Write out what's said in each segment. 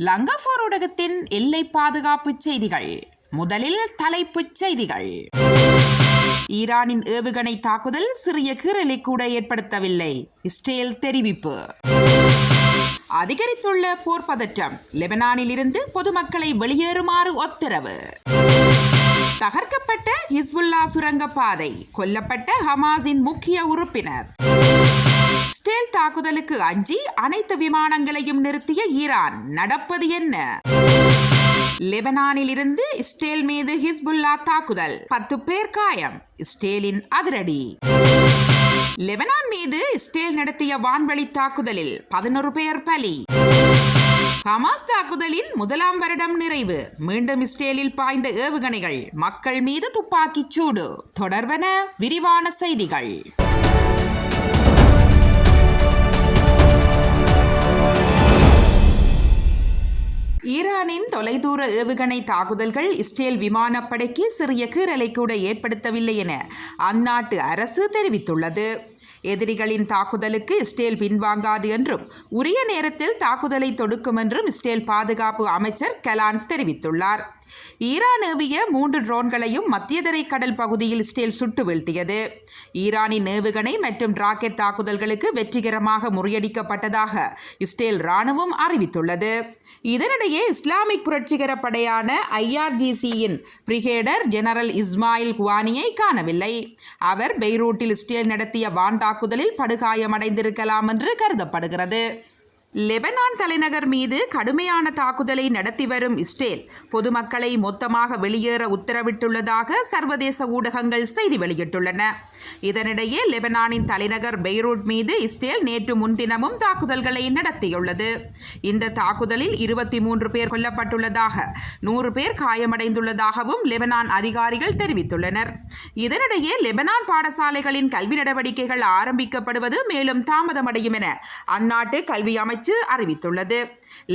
லங்கஃபோர் ஊடகத்தின் எல்லை பாதுகாப்பு செய்திகள். முதலில் தலைப்புச் செய்திகள். ஈரானின் ஏவுகணை தாக்குதல் சிறிய கீறலை கூட ஏற்படுத்தவில்லை. இஸ்ரேல் தெரிவிப்பு. அதிகரித்துள்ள போர் பதற்றம். லெபனானில் இருந்து பொதுமக்களை வெளியேறுமாறு உத்தரவு. தகர்க்கப்பட்ட ஹிஸ்புல்லா சுரங்கப்பாதை. கொல்லப்பட்ட ஹமாஸின் முக்கிய உறுப்பினர். இஸ்ரேல் தாக்குதலுக்கு அஞ்சி அனைத்து விமானங்களையும் நிறுத்திய ஈரான். நடப்பது என்ன? லெபனானில் இருந்து இஸ்ரேல் மீது ஹிஸ்புல்லா தாக்குதல். பத்து பேர் காயம். இஸ்ரேலின் அதிரடி. லெபனான் மீது இஸ்ரேல் நடத்திய வான்வழி தாக்குதலில் பதினொரு பேர் பலி. ஹமாஸ் தாக்குதலின் முதலாம் வருடம் நிறைவு. மீண்டும் இஸ்ரேலில் பாய்ந்த ஏவுகணைகள் மக்கள் மீது துப்பாக்கிச் சூடு. தொடர்வன விரிவான செய்திகள். ஈரானின் தொலைதூர ஏவுகணை தாக்குதல்கள் இஸ்ரேல் விமானப்படைக்கு சிறிய கீறலை கூட ஏற்படுத்தவில்லை என அந்நாட்டு அரசு தெரிவித்துள்ளது. எதிரிகளின் தாக்குதலுக்கு இஸ்ரேல் பின்வாங்காது என்றும் உரிய நேரத்தில் தாக்குதலை தொடுக்கும் என்றும் இஸ்ரேல் பாதுகாப்பு அமைச்சர் கலான் தெரிவித்துள்ளார். ஈரான் ஏவிய மூன்று ட்ரோன்களையும் மத்தியதரை கடல் பகுதியில் இஸ்ரேல் சுட்டு வீழ்த்தியது. ஈரானின் ஏவுகணை மற்றும் ராக்கெட் தாக்குதல்களுக்கு வெற்றிகரமாக முறியடிக்கப்பட்டதாக இஸ்ரேல் ராணுவம் அறிவித்துள்ளது. இதனிடையே இஸ்லாமிக் புரட்சிகர படையான ஐஆர்ஜிசியின் பிரிகேடர் ஜெனரல் இஸ்மாயில் குவானியை காணவில்லை. அவர் பெய்ரூட்டில் இஸ்ரேல் நடத்திய வான் தாக்குதலில் படுகாயமடைந்திருக்கலாம் என்று கருதப்படுகிறது. லெபனான் தலைநகர் மீது கடுமையான தாக்குதலை நடத்தி வரும் இஸ்ரேல் பொதுமக்களை மொத்தமாக வெளியேற உத்தரவிட்டுள்ளதாக சர்வதேச ஊடகங்கள் செய்தி வெளியிட்டுள்ளன. இதனிடையே லெபனானின் தலைநகர் பெய்ரூட் மீது இஸ்ரேல் நேற்று முன்தினமும் தாக்குதல்களை நடத்தியுள்ளது. இந்த தாக்குதலில் இருபத்தி மூன்று பேர் கொல்லப்பட்டுள்ளதாக நூறு பேர் காயமடைந்துள்ளதாகவும் லெபனான் அதிகாரிகள் தெரிவித்துள்ளனர். இதனிடையே லெபனான் பாடசாலைகளின் கல்வி நடவடிக்கைகள் ஆரம்பிக்கப்படுவது மேலும் தாமதமடையும் என அந்நாட்டு கல்வி அமைச்சு அறிவித்துள்ளது.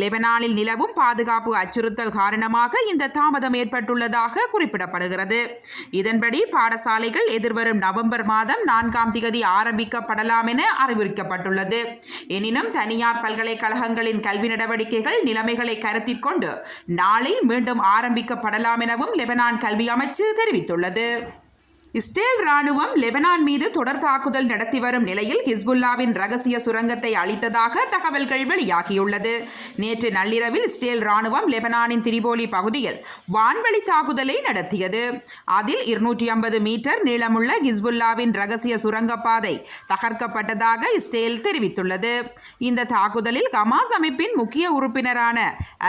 லெபனானில் நிலவும் பாதுகாப்பு அச்சுறுத்தல் காரணமாக இந்த தாமதம் ஏற்பட்டுள்ளதாக குறிப்பிடப்படுகிறது. இதன்படி பாடசாலைகள் எதிர்வரும் நவம்பர் மாதம் நான்காம் திகதி ஆரம்பிக்கப்படலாம் என அறிவுறுத்தப்பட்டுள்ளது. எனினும் தனியார் பல்கலைக்கழகங்களின் கல்வி நடவடிக்கைகள் நிலைமைகளை கருத்தில் கொண்டு நாளை மீண்டும் ஆரம்பிக்கப்படலாம் எனவும் லெபனான் கல்வி அமைச்சு தெரிவித்துள்ளது. இஸ்ரேல் ராணுவம் லெபனான் மீது தொடர் தாக்குதல் நடத்தி வரும் நிலையில் ஹிஸ்புல்லாவின் ரகசிய சுரங்கத்தை அளித்ததாக தகவல்கள் வெளியாகியுள்ளது. நேற்று நள்ளிரவில் இஸ்ரேல் ராணுவம் லெபனானின் திரிபோலி பகுதியில் வான்வழி தாக்குதலை நடத்தியது. அதில் இருநூற்றி ஐம்பது மீட்டர் நீளமுள்ள ஹிஸ்புல்லாவின் ரகசிய சுரங்கப்பாதை தகர்க்கப்பட்டதாக இஸ்ரேல் தெரிவித்துள்ளது. இந்த தாக்குதலில் ஹமாஸ் அமைப்பின் முக்கிய உறுப்பினரான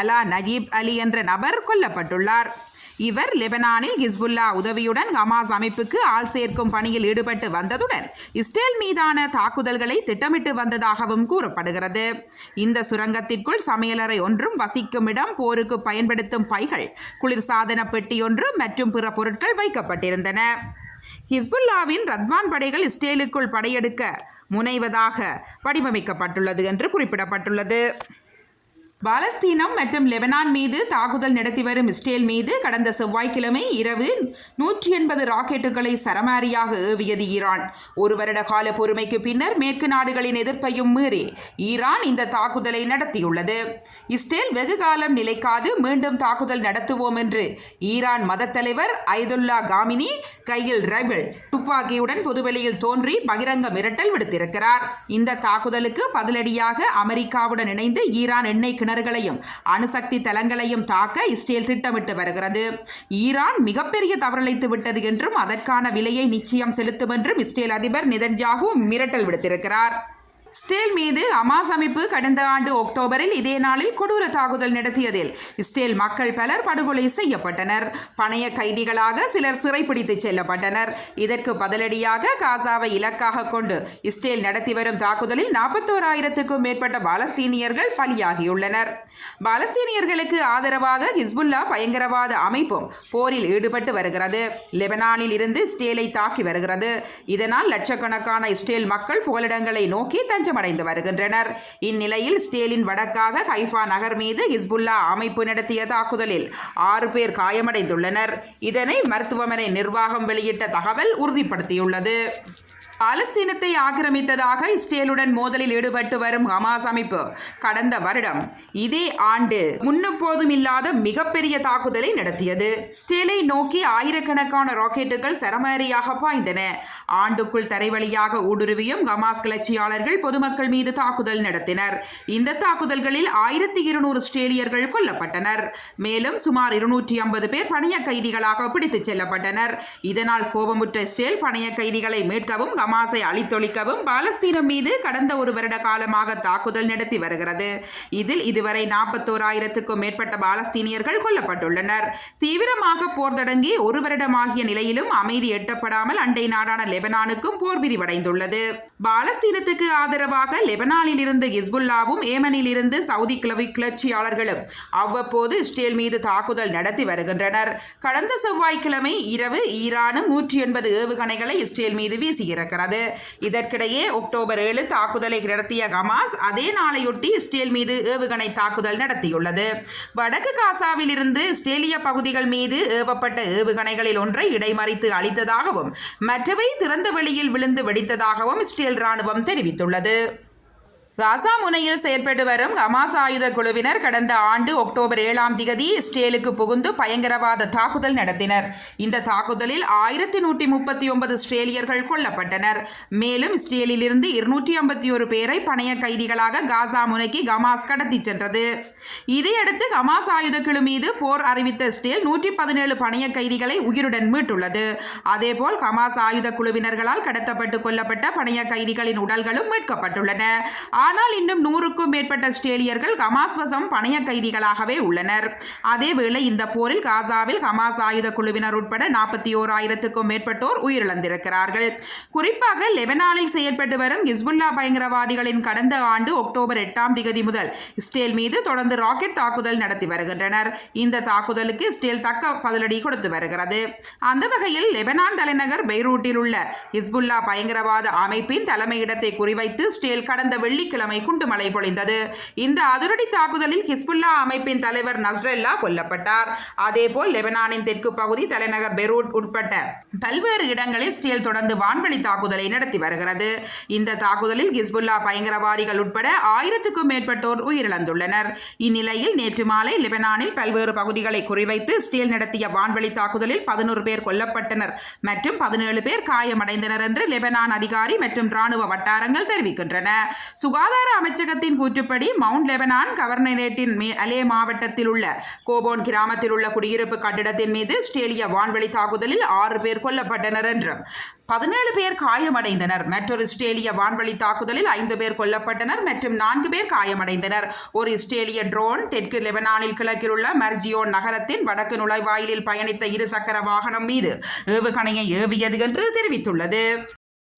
அலா நஜீப் அலி என்ற நபர் கொல்லப்பட்டுள்ளார். இவர் லெபனானில் ஹிஸ்புல்லா உதவியுடன் ஹமாஸ் அமைப்புக்கு ஆள் சேர்க்கும் பணியில் ஈடுபட்டு வந்ததுடன் இஸ்ரேல் மீதான தாக்குதல்களை திட்டமிட்டு வந்ததாகவும் கூறப்படுகிறது. இந்த சுரங்கத்திற்குள் சமையலறை ஒன்றும் வசிக்கும் இடம் போருக்கு பயன்படுத்தும் பைகள் குளிர்சாதன பெட்டி ஒன்றும் மற்றும் பிற பொருட்கள் வைக்கப்பட்டிருந்தன. ஹிஸ்புல்லாவின் ரத்வான் படைகள் இஸ்ரேலுக்குள் படையெடுக்க முனைவதாக வடிவமைக்கப்பட்டுள்ளது என்று குறிப்பிடப்பட்டுள்ளது. பாலஸ்தீனம் மற்றும் லெபனான் மீது தாக்குதல் நடத்தி வரும் இஸ்ரேல் மீது கடந்த செவ்வாய்க்கிழமை இரவு நூற்றி எண்பது ராக்கெட்டுகளை சரமாரியாக ஏவியது ஈரான். ஒரு வருட கால பொறுமைக்கு பின்னர் மேற்கு நாடுகளின் எதிர்ப்பையும் மீறி ஈரான் இந்த தாக்குதலை நடத்தியுள்ளது. இஸ்ரேல் வெகு காலம் நிலைக்காது மீண்டும் தாக்குதல் நடத்துவோம் என்று ஈரான் மத தலைவர் ஐதுல்லா காமினி கையில் ரைபிள் துப்பாக்கியுடன் பொதுவெளியில் தோன்றி பகிரங்க மிரட்டல் விடுத்திருக்கிறார். இந்த தாக்குதலுக்கு பதிலடியாக அமெரிக்காவுடன் இணைந்து ஈரான் எண்ணெய் கிணறுகளையும் அணுசக்தி தளங்களையும் தாக்க இஸ்ரேல் திட்டமிட்டு வருகிறது. ஈரான் மிகப்பெரிய தவறளித்து விட்டது என்றும் அதற்கான விலையை நிச்சயம் செலுத்தும் என்றும் இஸ்ரேல் அதிபர் நிதன்யாகு மிரட்டல் விடுத்திருக்கிறார். இஸ்ரேல் மீது ஹமாஸ் அமைப்பு கடந்த ஆண்டு அக்டோபரில் இதே நாளில் கொடூர தாக்குதல் நடத்தியதில் இஸ்ரேல் மக்கள் பலர் படுகொலை செய்யப்பட்டனர். பணைய கைதிகளாக சிலர் சிறைப்பிடித்து செல்லப்பட்டனர். இதற்கு பதிலடியாக காசாவை இலக்காக கொண்டு இஸ்ரேல் நடத்தி வரும் தாக்குதலில் நாற்பத்தோராயிரத்துக்கும் மேற்பட்ட பாலஸ்தீனியர்கள் பலியாகியுள்ளனர். பாலஸ்தீனியர்களுக்கு ஆதரவாக ஹிஸ்புல்லா பயங்கரவாத அமைப்பும் போரில் ஈடுபட்டு வருகிறது. லெபனானில் இருந்து இஸ்ரேலை தாக்கி வருகிறது. இதனால் லட்சக்கணக்கான இஸ்ரேல் மக்கள் புகலிடங்களை நோக்கி தன் தஞ்சமடைந்து வருகின்றனர். இந்நிலையில் ஸ்டேலின் வடக்காக ஹைஃபா நகர் மீது ஹிஸ்புல்லா அமைப்பு நடத்திய தாக்குதலில் ஆறு பேர் காயமடைந்துள்ளனர். இதனை மருத்துவமனை நிர்வாகம் வெளியிட்ட தகவல் உறுதிப்படுத்தியுள்ளது. பாலஸ்தீனத்தை ஆக்கிரமித்ததாக இஸ்ரேலுடன் மோதலில் ஈடுபட்டு வரும் ஹமாஸ் அமைப்பு கடந்த வருடம் இதே ஆண்டு முன்னப்போதும் இல்லாத மிகப்பெரிய தாக்குதலை நடத்தியது. இஸ்ரேலை நோக்கி ஆயிரக்கணக்கான ராக்கெட்டுகள் சரமாரியாக பாய்ந்தன. ஆண்டுக்குள் தரைவழியாக ஊடுருவியும் ஹமாஸ் கிளர்ச்சியாளர்கள் பொதுமக்கள் மீது தாக்குதல் நடத்தினர். இந்த தாக்குதல்களில் ஆயிரத்தி இருநூறு இஸ்ரேலியர்கள் கொல்லப்பட்டனர். மேலும் சுமார் இருநூற்றி ஐம்பது பேர் பணைய கைதிகளாக பிடித்துச் செல்லப்பட்டனர். இதனால் கோபமுற்ற இஸ்ரேல் பணைய கைதிகளை மீட்கவும் ஹமாஸை அழித்தொழிக்கவும் பாலஸ்தீனம் மீது கடந்த ஒரு வருட காலமாக தாக்குதல் நடத்தி வருகிறது. இதில் இதுவரை நாற்பத்தோராயிரத்துக்கும் மேற்பட்ட பாலஸ்தீனியர்கள் கொல்லப்பட்டுள்ளனர். தீவிரமாக போர் தொடங்கி ஒரு வருடமாகிய நிலையிலும் அமைதி எட்டப்படாமல் அண்டை நாடான லெபனானுக்கும் போர் விரிவடைந்துள்ளது. பாலஸ்தீனத்துக்கு ஆதரவாக லெபனானில் இருந்து ஹிஸ்புல்லாவும் ஏமனில் இருந்து சவுதி கிளவி கிளர்ச்சியாளர்களும் அவ்வப்போது இஸ்ரேல் மீது தாக்குதல் நடத்தி வருகின்றனர். கடந்த செவ்வாய்க்கிழமை இரவு ஈரானும் நூற்றி எண்பது ஏவுகணைகளை இஸ்ரேல் மீது வீசியிருக்கிறது. இதற்கிடையே அக்டோபர் ஏழு தாக்குதலை நடத்திய ஹமாஸ் அதே நாளையொட்டி இஸ்ரேல் மீது ஏவுகணை தாக்குதல் நடத்தியுள்ளது. வடக்கு காசாவில் இருந்து இஸ்ரேலிய பகுதிகள் மீது ஏவப்பட்ட ஏவுகணைகளில் ஒன்றை இடைமறித்து அளித்ததாகவும் மற்றவை திறந்த வெளியில் விழுந்து வெடித்ததாகவும் இஸ்ரேல் ராணுவம் தெரிவித்துள்ளது. காசா முனையில் செயற்பட்டு வரும் ஹமாஸ் ஆயுத குழுவினர் கடந்த ஆண்டு அக்டோபர் ஏழாம் திகதி இஸ்ரேலுக்கு புகுந்து பயங்கரவாத தாக்குதல் நடத்தினர். இந்த தாக்குதலில் ஆயிரத்தி நூற்றி முப்பத்தி ஒன்பது இஸ்ரேலியர்கள் கொல்லப்பட்டனர். மேலும் இஸ்ரேலிலிருந்து இருநூற்றி ஐம்பத்தி ஒரு பேரை பணைய கைதிகளாக காசா முனைக்கு ஹமாஸ் கடத்திச் சென்றது. இதையடுத்து ஹமாஸ் ஆயுத குழு மீது போர் அறிவித்த இஸ்ரேல் நூற்றி பதினேழு பணைய கைதிகளை உயிருடன் மீட்டுள்ளது. அதேபோல் ஹமாஸ் ஆயுத குழுவினர்களால் கடத்தப்பட்டு கொல்லப்பட்ட பணைய கைதிகளின் உடல்களும் மீட்கப்பட்டுள்ளன. ஆனால் இன்னும் நூறுக்கும் மேற்பட்ட இஸ்ரேலியர்கள் ஹமாஸ் வசம் பணைய கைதிகளாகவே உள்ளனர். அதேவேளை இந்த போரில் காசாவில் ஹமாஸ் ஆயுத குழுவினர் உட்பட நாற்பத்தி ஓராயிரத்துக்கும் மேற்பட்டோர் உயிரிழந்திருக்கிறார்கள். குறிப்பாக லெபனானில் செயல்பட்டு வரும் ஹிஸ்புல்லா பயங்கரவாதிகளின் கடந்த ஆண்டு அக்டோபர் எட்டாம் திகதி முதல் இஸ்ரேல் மீது தொடர்ந்து ராக்கெட் தாக்குதல் நடத்தி வருகின்றனர். இந்த தாக்குதலுக்கு இஸ்ரேல் தக்க பதிலடி கொடுத்து வருகிறது. அந்த வகையில் லெபனான் தலைநகர் பெய்ரூட்டில் உள்ள ஹிஸ்புல்லா பயங்கரவாத அமைப்பின் தலைமையிடத்தை குறிவைத்து இஸ்ரேல் கடந்த வெள்ளி வெள்ளிக்கிழமை குண்டுமழை பொழிந்தது. இந்த அதிரடி தாக்குதலில் ஹிஸ்புல்லா அமைப்பின் தலைவர் நஸ்ரல்லா கொல்லப்பட்டார். அதேபோல் லெபனானின் தெற்கு பகுதி தலைநகர் பெரூட் உட்பட்ட பல்வேறு இடங்களில் இஸ்ரேல் தொடர்ந்து வான்வழி தாக்குதலை நடத்தி வருகிறது. இந்த தாக்குதலில் ஹிஸ்புல்லா பயங்கரவாதிகள் உட்பட ஆயிரத்துக்கும் மேற்பட்டோர் உயிரிழந்துள்ளனர். இந்நிலையில் நேற்று மாலை லெபனானில் பல்வேறு பகுதிகளை குறிவைத்து இஸ்ரேல் நடத்திய வான்வழி தாக்குதலில் பதினோரு பேர் கொல்லப்பட்டனர் மற்றும் பதினேழு பேர் காயமடைந்தனர் என்று லெபனான் அதிகாரி மற்றும் ராணுவ வட்டாரங்கள் தெரிவிக்கின்றன. சுகாதார அமைச்சகத்தின் கூற்றுப்படி மவுண்ட் லெபனான் கவர்னரேட்டின் மே அலே மாவட்டத்தில் உள்ள கோபோன் கிராமத்தில் உள்ள குடியிருப்பு கட்டிடத்தின் மீது ஆஸ்திரேலிய வான்வழி தாக்குதலில் ஆறு பேர் கொல்லப்பட்டனர் என்றும் பதினேழு பேர் காயமடைந்தனர். மற்றொரு இஸ்ரேலிய வான்வழி தாக்குதலில் ஐந்து பேர் கொல்லப்பட்டனர் மற்றும் நான்கு பேர் காயமடைந்தனர். ஒரு இஸ்ரேலிய ட்ரோன் தெற்கு லெபனானில் கிழக்கில் உள்ள மர்ஜியோன் நகரத்தின் வடக்கு நுழைவாயிலில் பயணித்த இருசக்கர வாகனம் மீது ஏவுகணையை ஏவியது என்று தெரிவித்துள்ளது.